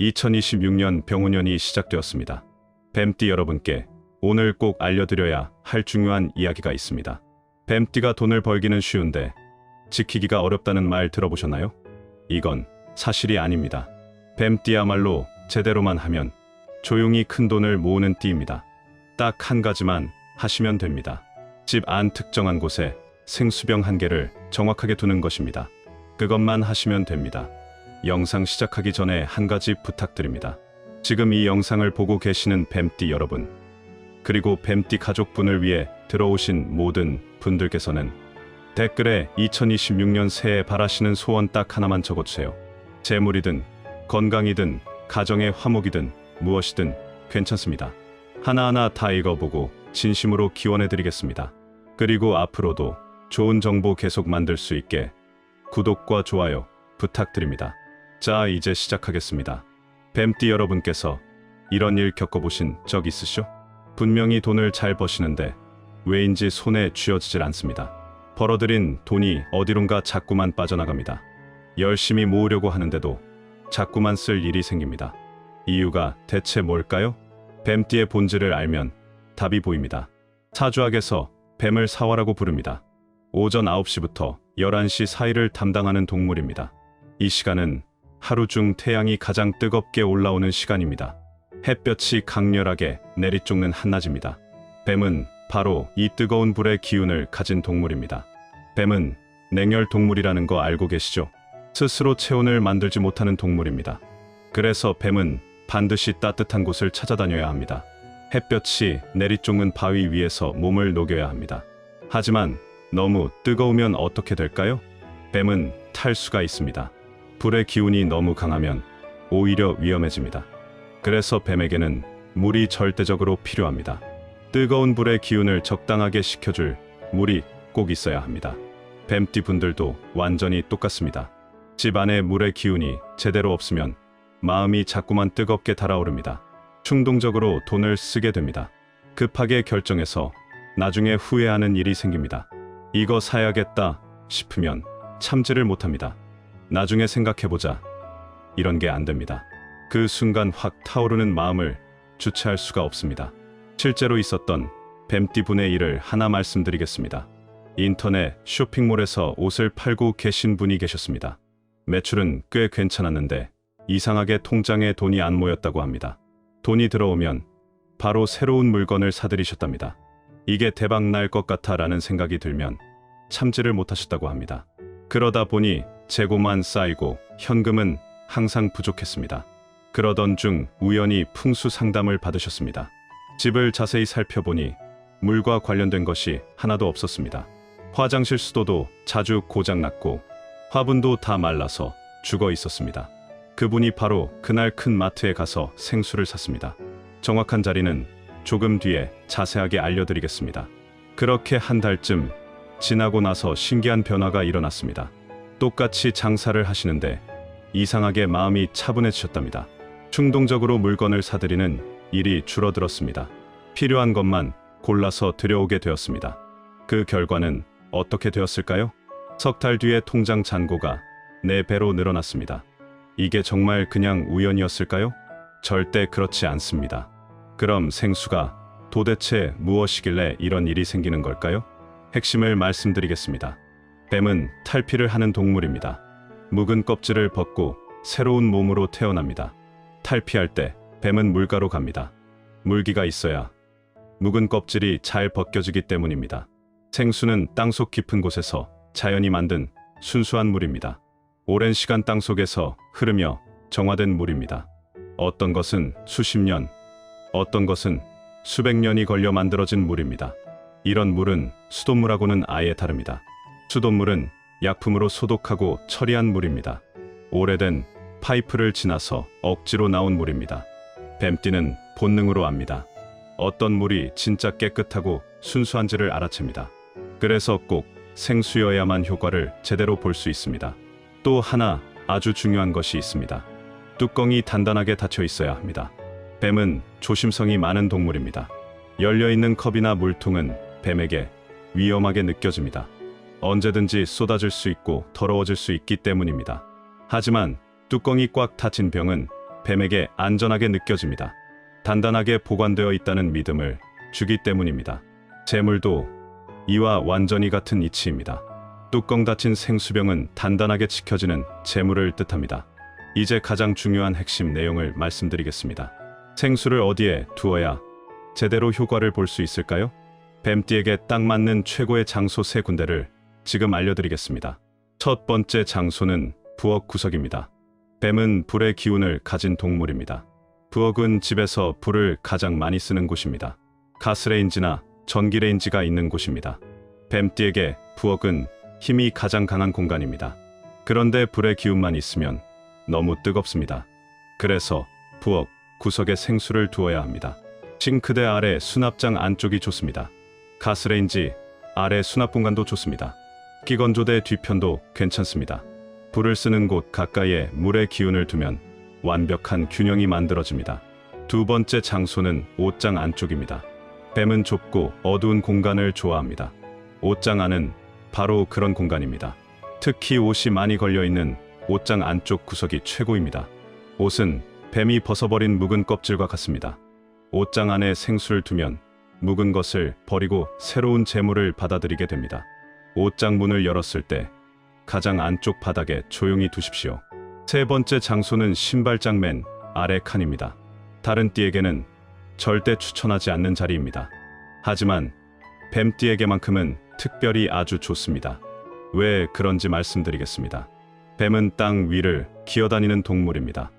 2026년 병우년이 시작되었습니다. 뱀띠 여러분께 오늘 꼭 알려드려야 할 중요한 이야기가 있습니다. 뱀띠가 돈을 벌기는 쉬운데 지키기가 어렵다는 말 들어보셨나요? 이건 사실이 아닙니다. 뱀띠야말로 제대로만 하면 조용히 큰 돈을 모으는 띠입니다. 딱 한 가지만 하시면 됩니다. 집 안 특정한 곳에 생수병 한 개를 정확하게 두는 것입니다. 그것만 하시면 됩니다. 영상 시작하기 전에 한 가지 부탁드립니다. 지금 이 영상을 보고 계시는 뱀띠 여러분, 그리고 뱀띠 가족분을 위해 들어오신 모든 분들께서는 댓글에 2026년 새해 바라시는 소원 딱 하나만 적어주세요. 재물이든 건강이든 가정의 화목이든 무엇이든 괜찮습니다. 하나하나 다 읽어보고 진심으로 기원해드리겠습니다. 그리고 앞으로도 좋은 정보 계속 만들 수 있게 구독과 좋아요 부탁드립니다. 자, 이제 시작하겠습니다. 뱀띠 여러분께서 이런 일 겪어보신 적 있으시죠? 분명히 돈을 잘 버시는데 왜인지 손에 쥐어지질 않습니다. 벌어들인 돈이 어디론가 자꾸만 빠져나갑니다. 열심히 모으려고 하는데도 자꾸만 쓸 일이 생깁니다. 이유가 대체 뭘까요? 뱀띠의 본질을 알면 답이 보입니다. 사주학에서 뱀을 사화라고 부릅니다. 오전 9시부터 11시 사이를 담당하는 동물입니다. 이 시간은 하루 중 태양이 가장 뜨겁게 올라오는 시간입니다. 햇볕이 강렬하게 내리쫓는 한낮입니다. 뱀은 바로 이 뜨거운 불의 기운을 가진 동물입니다. 뱀은 냉혈 동물이라는 거 알고 계시죠? 스스로 체온을 만들지 못하는 동물입니다. 그래서 뱀은 반드시 따뜻한 곳을 찾아다녀야 합니다. 햇볕이 내리쫓는 바위 위에서 몸을 녹여야 합니다. 하지만 너무 뜨거우면 어떻게 될까요? 뱀은 탈 수가 있습니다. 불의 기운이 너무 강하면 오히려 위험해집니다. 그래서 뱀에게는 물이 절대적으로 필요합니다. 뜨거운 불의 기운을 적당하게 식혀줄 물이 꼭 있어야 합니다. 뱀띠 분들도 완전히 똑같습니다. 집 안에 물의 기운이 제대로 없으면 마음이 자꾸만 뜨겁게 달아오릅니다. 충동적으로 돈을 쓰게 됩니다. 급하게 결정해서 나중에 후회하는 일이 생깁니다. 이거 사야겠다 싶으면 참지를 못합니다. 나중에 생각해보자. 이런 게 안 됩니다. 그 순간 확 타오르는 마음을 주체할 수가 없습니다. 실제로 있었던 뱀띠 분의 일을 하나 말씀드리겠습니다. 인터넷 쇼핑몰에서 옷을 팔고 계신 분이 계셨습니다. 매출은 꽤 괜찮았는데 이상하게 통장에 돈이 안 모였다고 합니다. 돈이 들어오면 바로 새로운 물건을 사들이셨답니다. 이게 대박 날 것 같아 라는 생각이 들면 참지를 못하셨다고 합니다. 그러다 보니 재고만 쌓이고 현금은 항상 부족했습니다. 그러던 중 우연히 풍수 상담을 받으셨습니다. 집을 자세히 살펴보니 물과 관련된 것이 하나도 없었습니다. 화장실 수도도 자주 고장났고 화분도 다 말라서 죽어 있었습니다. 그분이 바로 그날 큰 마트에 가서 생수를 샀습니다. 정확한 자리는 조금 뒤에 자세하게 알려드리겠습니다. 그렇게 한 달쯤 지나고 나서 신기한 변화가 일어났습니다. 똑같이 장사를 하시는데 이상하게 마음이 차분해지셨답니다. 충동적으로 물건을 사들이는 일이 줄어들었습니다. 필요한 것만 골라서 들여오게 되었습니다. 그 결과는 어떻게 되었을까요? 석 달 뒤에 통장 잔고가 4배로 늘어났습니다. 이게 정말 그냥 우연이었을까요? 절대 그렇지 않습니다. 그럼 생수가 도대체 무엇이길래 이런 일이 생기는 걸까요? 핵심을 말씀드리겠습니다. 뱀은 탈피를 하는 동물입니다. 묵은 껍질을 벗고 새로운 몸으로 태어납니다. 탈피할 때 뱀은 물가로 갑니다. 물기가 있어야 묵은 껍질이 잘 벗겨지기 때문입니다. 생수는 땅속 깊은 곳에서 자연이 만든 순수한 물입니다. 오랜 시간 땅 속에서 흐르며 정화된 물입니다. 어떤 것은 수십 년, 어떤 것은 수백 년이 걸려 만들어진 물입니다. 이런 물은 수돗물하고는 아예 다릅니다. 수돗물은 약품으로 소독하고 처리한 물입니다. 오래된 파이프를 지나서 억지로 나온 물입니다. 뱀띠는 본능으로 압니다. 어떤 물이 진짜 깨끗하고 순수한지를 알아챕니다. 그래서 꼭 생수여야만 효과를 제대로 볼 수 있습니다. 또 하나 아주 중요한 것이 있습니다. 뚜껑이 단단하게 닫혀 있어야 합니다. 뱀은 조심성이 많은 동물입니다. 열려있는 컵이나 물통은 뱀에게 위험하게 느껴집니다. 언제든지 쏟아질 수 있고 더러워질 수 있기 때문입니다. 하지만 뚜껑이 꽉 닫힌 병은 뱀에게 안전하게 느껴집니다. 단단하게 보관되어 있다는 믿음을 주기 때문입니다. 재물도 이와 완전히 같은 이치입니다. 뚜껑 닫힌 생수병은 단단하게 지켜지는 재물을 뜻합니다. 이제 가장 중요한 핵심 내용을 말씀드리겠습니다. 생수를 어디에 두어야 제대로 효과를 볼 수 있을까요? 뱀띠에게 딱 맞는 최고의 장소 세 군데를 지금 알려드리겠습니다. 첫 번째 장소는 부엌 구석입니다. 뱀은 불의 기운을 가진 동물입니다. 부엌은 집에서 불을 가장 많이 쓰는 곳입니다. 가스레인지나 전기레인지가 있는 곳입니다. 뱀띠에게 부엌은 힘이 가장 강한 공간입니다. 그런데 불의 기운만 있으면 너무 뜨겁습니다. 그래서 부엌 구석에 생수를 두어야 합니다. 싱크대 아래 수납장 안쪽이 좋습니다. 가스레인지 아래 수납 공간도 좋습니다. 기건조대 뒤편도 괜찮습니다. 불을 쓰는 곳 가까이에 물의 기운을 두면 완벽한 균형이 만들어집니다. 두 번째 장소는 옷장 안쪽입니다. 뱀은 좁고 어두운 공간을 좋아합니다. 옷장 안은 바로 그런 공간입니다. 특히 옷이 많이 걸려 있는 옷장 안쪽 구석이 최고입니다. 옷은 뱀이 벗어버린 묵은 껍질과 같습니다. 옷장 안에 생수를 두면 묵은 것을 버리고 새로운 재물을 받아들이게 됩니다. 옷장 문을 열었을 때 가장 안쪽 바닥에 조용히 두십시오. 세 번째 장소는 신발장 맨 아래 칸입니다. 다른 띠에게는 절대 추천하지 않는 자리입니다. 하지만 뱀띠에게만큼은 특별히 아주 좋습니다. 왜 그런지 말씀드리겠습니다. 뱀은 땅 위를 기어다니는 동물입니다.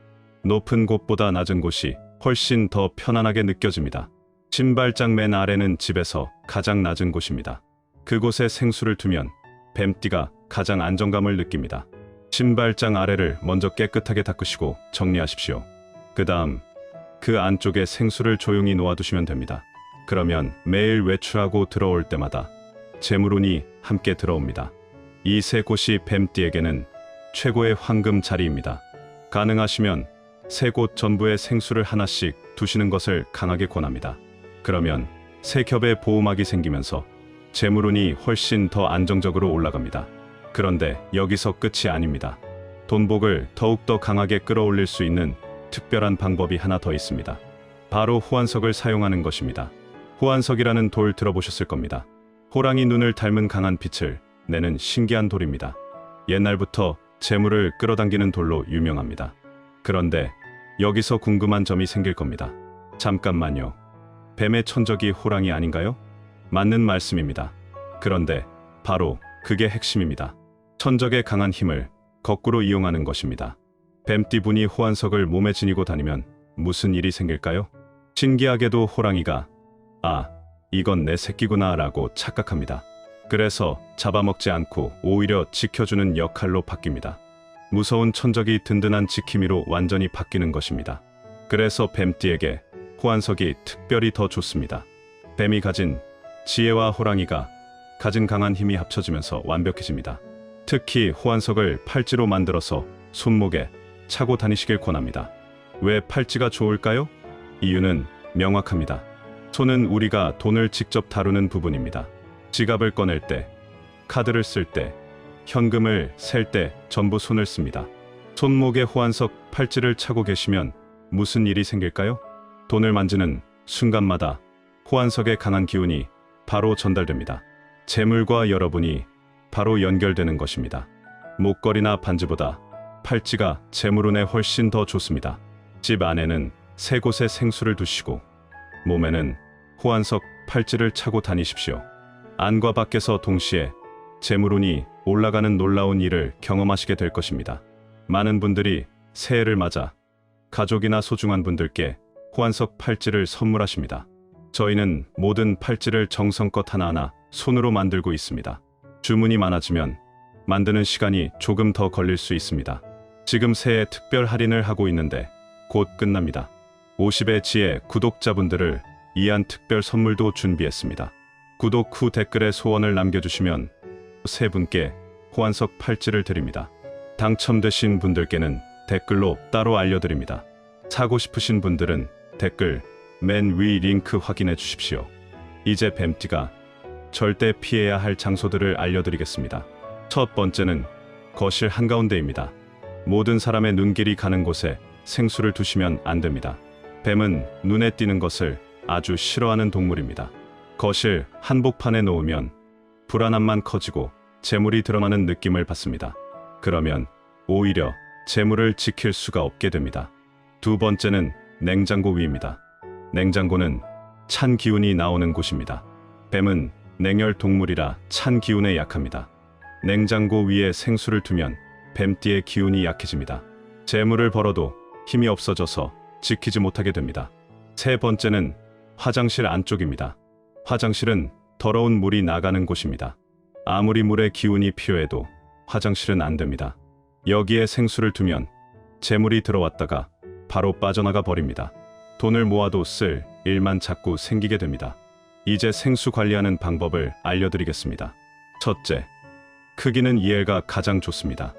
높은 곳보다 낮은 곳이 훨씬 더 편안하게 느껴집니다. 신발장 맨 아래는 집에서 가장 낮은 곳입니다. 그곳에 생수를 두면 뱀띠가 가장 안정감을 느낍니다. 신발장 아래를 먼저 깨끗하게 닦으시고 정리하십시오. 그 다음 그 안쪽에 생수를 조용히 놓아두시면 됩니다. 그러면 매일 외출하고 들어올 때마다 재물운이 함께 들어옵니다. 이 세 곳이 뱀띠에게는 최고의 황금 자리입니다. 가능하시면 세 곳 전부에 생수를 하나씩 두시는 것을 강하게 권합니다. 그러면 세 겹의 보호막이 생기면서 재물운이 훨씬 더 안정적으로 올라갑니다. 그런데 여기서 끝이 아닙니다. 돈복을 더욱더 강하게 끌어올릴 수 있는 특별한 방법이 하나 더 있습니다. 바로 호환석을 사용하는 것입니다. 호환석이라는 돌 들어보셨을 겁니다. 호랑이 눈을 닮은 강한 빛을 내는 신기한 돌입니다. 옛날부터 재물을 끌어당기는 돌로 유명합니다. 그런데 여기서 궁금한 점이 생길 겁니다. 잠깐만요. 뱀의 천적이 호랑이 아닌가요? 맞는 말씀입니다. 그런데 바로 그게 핵심입니다. 천적의 강한 힘을 거꾸로 이용하는 것입니다. 뱀띠분이 호환석을 몸에 지니고 다니면 무슨 일이 생길까요? 신기하게도 호랑이가 아, 이건 내 새끼구나 라고 착각합니다. 그래서 잡아먹지 않고 오히려 지켜주는 역할로 바뀝니다. 무서운 천적이 든든한 지킴이로 완전히 바뀌는 것입니다. 그래서 뱀띠에게 호환석이 특별히 더 좋습니다. 뱀이 가진 지혜와 호랑이가 가진 강한 힘이 합쳐지면서 완벽해집니다. 특히 호환석을 팔찌로 만들어서 손목에 차고 다니시길 권합니다. 왜 팔찌가 좋을까요? 이유는 명확합니다. 손은 우리가 돈을 직접 다루는 부분입니다. 지갑을 꺼낼 때, 카드를 쓸 때, 현금을 셀 때 전부 손을 씁니다. 손목에 호환석 팔찌를 차고 계시면 무슨 일이 생길까요? 돈을 만지는 순간마다 호환석의 강한 기운이 바로 전달됩니다. 재물과 여러분이 바로 연결되는 것입니다. 목걸이나 반지보다 팔찌가 재물운에 훨씬 더 좋습니다. 집 안에는 세 곳에 생수를 두시고 몸에는 호환석 팔찌를 차고 다니십시오. 안과 밖에서 동시에 재물운이 올라가는 놀라운 일을 경험하시게 될 것입니다. 많은 분들이 새해를 맞아 가족이나 소중한 분들께 호환석 팔찌를 선물하십니다. 저희는 모든 팔찌를 정성껏 하나하나 손으로 만들고 있습니다. 주문이 많아지면 만드는 시간이 조금 더 걸릴 수 있습니다. 지금 새해 특별 할인을 하고 있는데 곧 끝납니다. 50의 지혜 구독자분들을 위한 특별 선물도 준비했습니다. 구독 후 댓글에 소원을 남겨주시면 세 분께 호환석 팔찌를 드립니다. 당첨되신 분들께는 댓글로 따로 알려드립니다. 사고 싶으신 분들은 댓글 맨 위 링크 확인해 주십시오. 이제 뱀띠가 절대 피해야 할 장소들을 알려드리겠습니다. 첫 번째는 거실 한가운데입니다. 모든 사람의 눈길이 가는 곳에 생수를 두시면 안 됩니다. 뱀은 눈에 띄는 것을 아주 싫어하는 동물입니다. 거실 한복판에 놓으면 불안함만 커지고 재물이 드러나는 느낌을 받습니다. 그러면 오히려 재물을 지킬 수가 없게 됩니다. 두 번째는 냉장고 위입니다. 냉장고는 찬 기운이 나오는 곳입니다. 뱀은 냉혈 동물이라 찬 기운에 약합니다. 냉장고 위에 생수를 두면 뱀띠의 기운이 약해집니다. 재물을 벌어도 힘이 없어져서 지키지 못하게 됩니다. 세 번째는 화장실 안쪽입니다. 화장실은 더러운 물이 나가는 곳입니다. 아무리 물의 기운이 필요해도 화장실은 안 됩니다. 여기에 생수를 두면 재물이 들어왔다가 바로 빠져나가 버립니다. 돈을 모아도 쓸 일만 자꾸 생기게 됩니다. 이제 생수 관리하는 방법을 알려드리겠습니다. 첫째, 크기는 이해가 가장 좋습니다.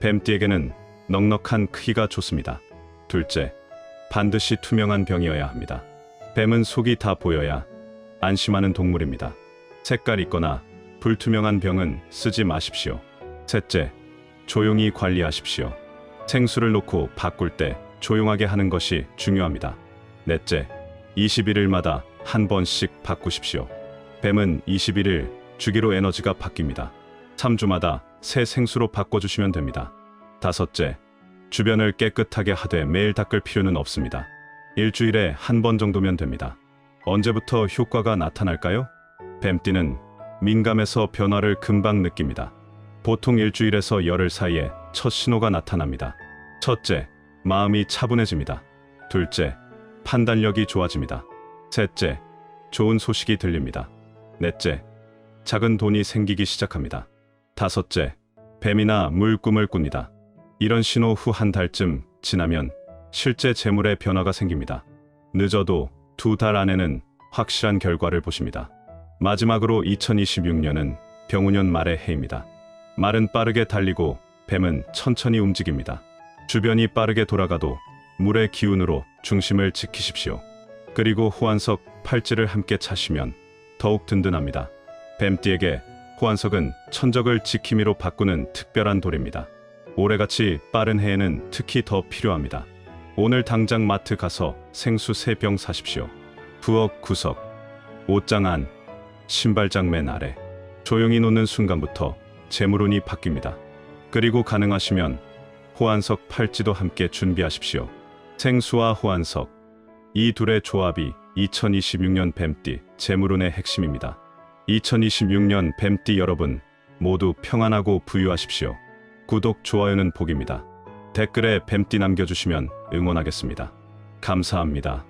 뱀띠에게는 넉넉한 크기가 좋습니다. 둘째, 반드시 투명한 병이어야 합니다. 뱀은 속이 다 보여야 안심하는 동물입니다. 색깔 있거나 불투명한 병은 쓰지 마십시오. 셋째, 조용히 관리하십시오. 생수를 놓고 바꿀 때 조용하게 하는 것이 중요합니다. 넷째, 21일마다 한 번씩 바꾸십시오. 뱀은 21일 주기로 에너지가 바뀝니다. 3주마다 새 생수로 바꿔주시면 됩니다. 다섯째, 주변을 깨끗하게 하되 매일 닦을 필요는 없습니다. 일주일에 한 번 정도면 됩니다. 언제부터 효과가 나타날까요? 뱀띠는 민감해서 변화를 금방 느낍니다. 보통 일주일에서 열흘 사이에 첫 신호가 나타납니다. 첫째, 마음이 차분해집니다. 둘째, 판단력이 좋아집니다. 셋째, 좋은 소식이 들립니다. 넷째, 작은 돈이 생기기 시작합니다. 다섯째, 뱀이나 물 꿈을 꿉니다. 이런 신호 후 한 달쯤 지나면 실제 재물의 변화가 생깁니다. 늦어도 두 달 안에는 확실한 결과를 보십니다. 마지막으로 2026년은 병우년 말의 해입니다. 말은 빠르게 달리고 뱀은 천천히 움직입니다. 주변이 빠르게 돌아가도 물의 기운으로 중심을 지키십시오. 그리고 호환석 팔찌를 함께 차시면 더욱 든든합니다. 뱀띠에게 호환석은 천적을 지킴이로 바꾸는 특별한 돌입니다. 올해같이 빠른 해에는 특히 더 필요합니다. 오늘 당장 마트 가서 생수 3병 사십시오. 부엌 구석, 옷장 안, 신발장 맨 아래 조용히 놓는 순간부터 재물운이 바뀝니다. 그리고 가능하시면 호환석 팔찌도 함께 준비하십시오. 생수와 호환석 이 둘의 조합이 2026년 뱀띠 재물운의 핵심입니다. 2026년 뱀띠 여러분 모두 평안하고 부유하십시오. 구독, 좋아요는 복입니다. 댓글에 뱀띠 남겨주시면 응원하겠습니다. 감사합니다.